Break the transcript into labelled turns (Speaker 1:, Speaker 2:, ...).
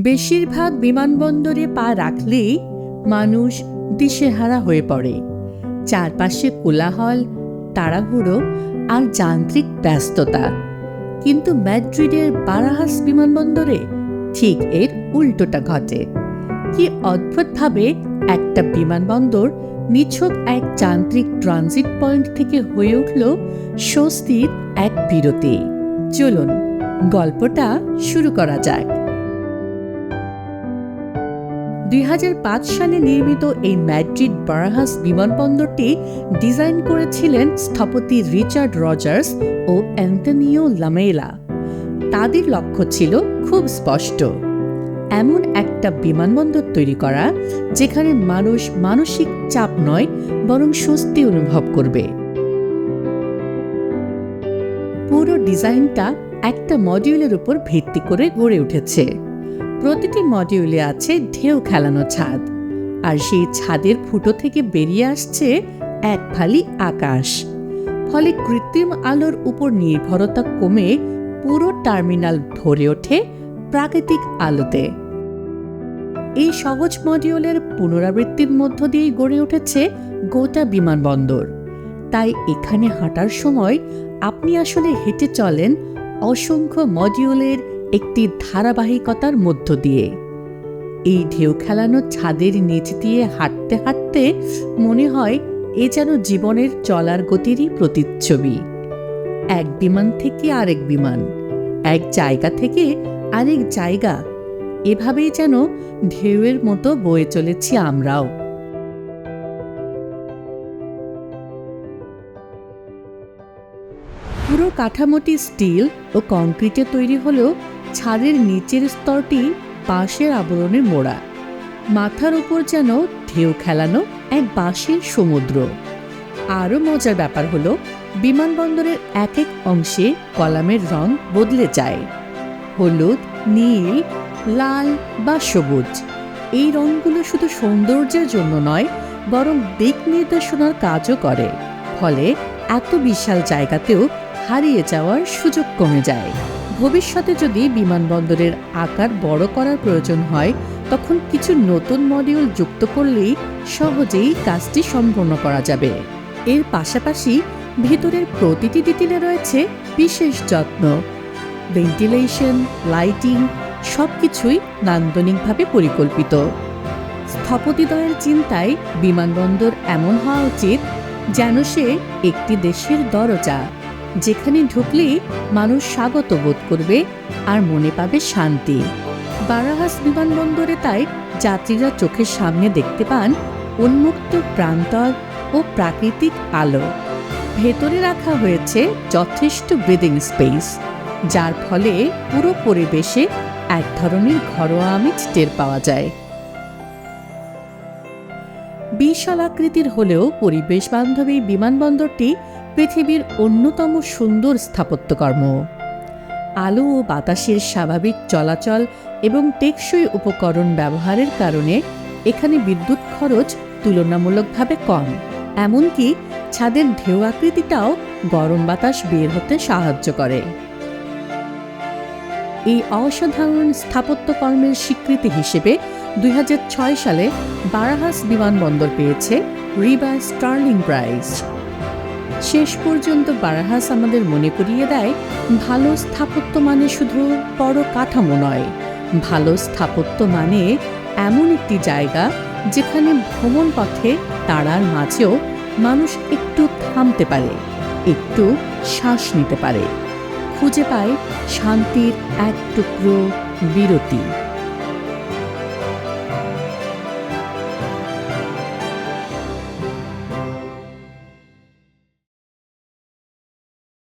Speaker 1: বেশিরভাগ বিমানবন্দরে পা রাখলেই মানুষ দিশেহারা হয়ে পড়ে। চারপাশে কোলাহল, তাড়াহুড়ো আর যান্ত্রিক ব্যস্ততা। কিন্তু ম্যাড্রিডের বারাহাস বিমানবন্দরে ঠিক এর উল্টোটা ঘটে। কি অদ্ভুতভাবে একটা বিমানবন্দর নিছক এক যান্ত্রিক ট্রানজিট পয়েন্ট থেকে হয়ে উঠল স্বস্তির এক বিরতি। চলুন, গল্পটা শুরু করা যাক। দুই হাজার পাঁচ সালে নির্মিত এই ম্যাড্রিড বারাহাস বিমানবন্দরটি ডিজাইন করেছিলেন স্থপতি রিচার্ড রজার্স ও অ্যান্টনিও লামেলা তাদের লক্ষ্য ছিল খুব স্পষ্ট। এমন একটা বিমানবন্দর তৈরি করা যেখানে মানুষ মানসিক চাপ নয়, বরং স্বস্তি অনুভব করবে। পুরো ডিজাইনটা একটা মডিউলের উপর ভিত্তি করে গড়ে উঠেছে। প্রতিটি মডিউলে আছে ঢেউ খেলানো ছাদ। আর সেই ছাদের ফুটো থেকে বেরিয়ে আসছে এক ফালি আকাশ। ফলে কৃত্রিম আলোর উপর নির্ভরতা কমে পুরো টার্মিনাল ভরে ওঠে প্রাকৃতিক আলোতে। এই সহজ মডিউলের পুনরাবৃত্তির মধ্য দিয়েই গড়ে উঠেছে গোটা বিমানবন্দর। তাই এখানে হাঁটার সময় আপনি আসলে হেঁটে চলেন অসংখ্য মডিউলের একটি ধারাবাহিকতার মধ্য দিয়ে। এই ঢেউ খেলানো ছাদের নিচ দিয়ে হাঁটতে হাঁটতে মনে হয় এ যেন জীবনের চলার গতিরই প্রতিচ্ছবি। এক বিমান থেকে আরেক বিমান, এক জায়গা থেকে আরেক জায়গা, এভাবেই যেন ঢেউয়ের মতো বয়ে চলেছি আমরাও। পুরো কাঠামোটি স্টিল ও কংক্রিটে তৈরি হলেও ছাদের নিচের স্তরটি বাঁশের আবরণে মোড়া। মাথার উপর যেন ঢেউ খেলানো এক বাঁশের সমুদ্র। আরও মজার ব্যাপার হলো, বিমানবন্দরের এক এক অংশে কলামের রং বদলে যায়। হলুদ, নীল, লাল বা সবুজ। এই রঙগুলো শুধু সৌন্দর্যের জন্য নয়, বরং দিক নির্দেশনার কাজও করে। ফলে এত বিশাল জায়গাতেও হারিয়ে যাওয়ার সুযোগ কমে যায়। ভবিষ্যতে যদি বিমানবন্দরের আকার বড় করার প্রয়োজন হয়, তখন কিছু নতুন মডিউল যুক্ত করলেই সহজেই কাজটি সম্পন্ন করা যাবে। এর পাশাপাশি ভিতরের প্রতিটি ডিটেলে রয়েছে বিশেষ যত্ন। ভেন্টিলেশন লাইটিং সব কিছুই নান্দনিকভাবে পরিকল্পিত। স্থপতিদ্বয়ের চিন্তায় বিমানবন্দর এমন হওয়া উচিত যেন সে একটি দেশের দরজা। যেখানে ঢুকলেই মানুষ স্বাগত বোধ করবে আর মনে পাবে শান্তি। বারাহাস বিমানবন্দরে তাই যাত্রীরা চোখের সামনে দেখতে পান উন্মুক্ত প্রান্তর ও প্রাকৃতিক আলো। ভেতরে রাখা হয়েছে যথেষ্ট ব্রিদিং স্পেস যার ফলে পুরো পরিবেশে এক ধরনের ঘরোয়া আমেজ টের পাওয়া যায়। বিশাল আকৃতির হলেও পরিবেশ বান্ধবী বিমানবন্দরটি পৃথিবীর অন্যতম সুন্দর স্থাপত্যকর্ম। আলো ও বাতাসের স্বাভাবিক চলাচল এবং টেকসই উপকরণ ব্যবহারের কারণে এখানে বিদ্যুৎ খরচ তুলনামূলকভাবে কম। এমনকি ছাদের ঢেউ আকৃতিটাও গরম বাতাস বের হতে সাহায্য করে। এই অসাধারণ স্থাপত্যকর্মের স্বীকৃতি হিসেবে দুই হাজার ছয় সালে বারাহাস বিমানবন্দর পেয়েছে রিবা স্টার্লিং প্রাইজ। শেষ পর্যন্ত বারাহাস আমাদের মনে করিয়ে দেয়, ভালো স্থাপত্য মানে শুধু বড় কাঠামো নয়। ভালো স্থাপত্য মানে এমন একটি জায়গা যেখানে ভ্রমণ পথে তারার মাঝেও মানুষ একটু থামতে পারে, একটু শ্বাস নিতে পারে। খুঁজে পায় শান্তির এক টুকরো বিরতি।